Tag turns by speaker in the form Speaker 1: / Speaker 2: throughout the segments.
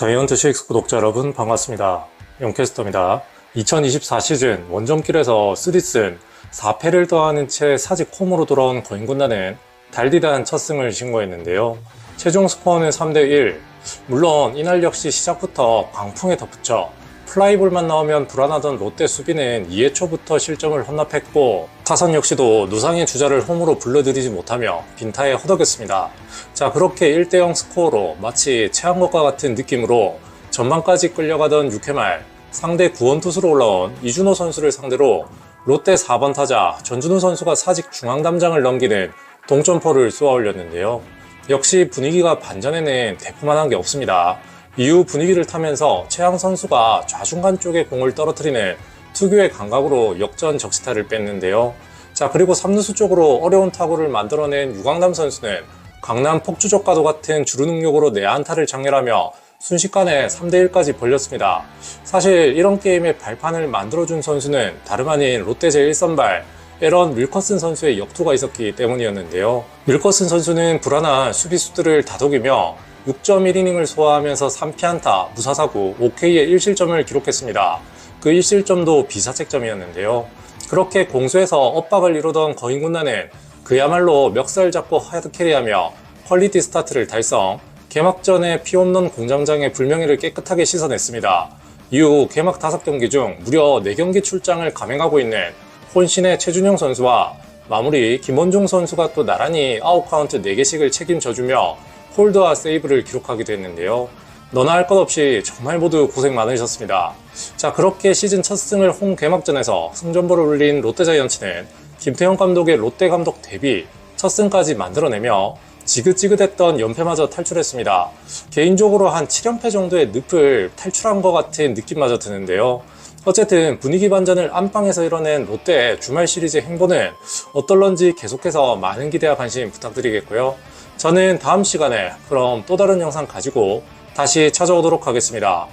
Speaker 1: 자이언트 CX 구독자 여러분 반갑습니다. 용캐스터입니다. 2024 시즌 원정길에서 쓰리슨 4패를 더하는 채 사직 홈으로 돌아온 거인군단은 달디단 첫 승을 신고했는데요. 최종 스코어는 3대1. 물론 이날 역시 시작부터 광풍에 덧붙여 플라이볼만 나오면 불안하던 롯데 수비는 2회 초부터 실점을 헌납했고 타선 역시도 누상의 주자를 홈으로 불러들이지 못하며 빈타에 허덕였습니다. 자 그렇게 1대0 스코어로 마치 체한 것과 같은 느낌으로 전반까지 끌려가던 6회 말 상대 구원 투수로 올라온 이준호 선수를 상대로 롯데 4번 타자 전준우 선수가 사직 중앙 담장을 넘기는 동점포를 쏘아 올렸는데요. 역시 분위기가 반전에는 대포만한 게 없습니다. 이후 분위기를 타면서 최양 선수가 좌중간 쪽에 공을 떨어뜨리는 특유의 감각으로 역전 적시타를 뺐는데요. 자, 그리고 3루수 쪽으로 어려운 타구를 만들어낸 유광남 선수는 강남 폭주족과도 같은 주루 능력으로 내안타를 장렬하며 순식간에 3대1까지 벌렸습니다. 사실 이런 게임의 발판을 만들어준 선수는 다름 아닌 롯데 제1선발 에런 윌커슨 선수의 역투가 있었기 때문이었는데요. 윌커슨 선수는 불안한 수비수들을 다독이며 6.1이닝을 소화하면서 3피안타, 무사사구, 5K의 1실점을 기록했습니다. 그 1실점도 비사책점이었는데요. 그렇게 공수에서 엇박을 이루던 거인군단은 그야말로 멱살 잡고 하드캐리하며 퀄리티 스타트를 달성, 개막전에 피홈런 공장장의 불명예를 깨끗하게 씻어냈습니다. 이후 개막 5경기 중 무려 4경기 출장을 감행하고 있는 혼신의 최준영 선수와 마무리 김원중 선수가 또 나란히 아웃카운트 4개씩을 책임져주며 홀드와 세이브를 기록하기도 했는데요. 너나 할 것 없이 정말 모두 고생 많으셨습니다. 자, 그렇게 시즌 첫 승을 홈 개막전에서 승전보를 올린 롯데자이언츠는 김태형 감독의 롯데 감독 데뷔 첫 승까지 만들어내며 지긋지긋했던 연패마저 탈출했습니다. 개인적으로 한 7연패 정도의 늪을 탈출한 것 같은 느낌마저 드는데요. 어쨌든 분위기 반전을 안방에서 이뤄낸 롯데의 주말 시리즈 행보는 어떨런지 계속해서 많은 기대와 관심 부탁드리겠고요. 저는 다음 시간에 그럼 또 다른 영상 가지고 다시 찾아오도록 하겠습니다.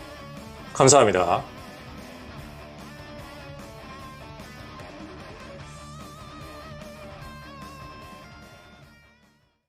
Speaker 1: 감사합니다.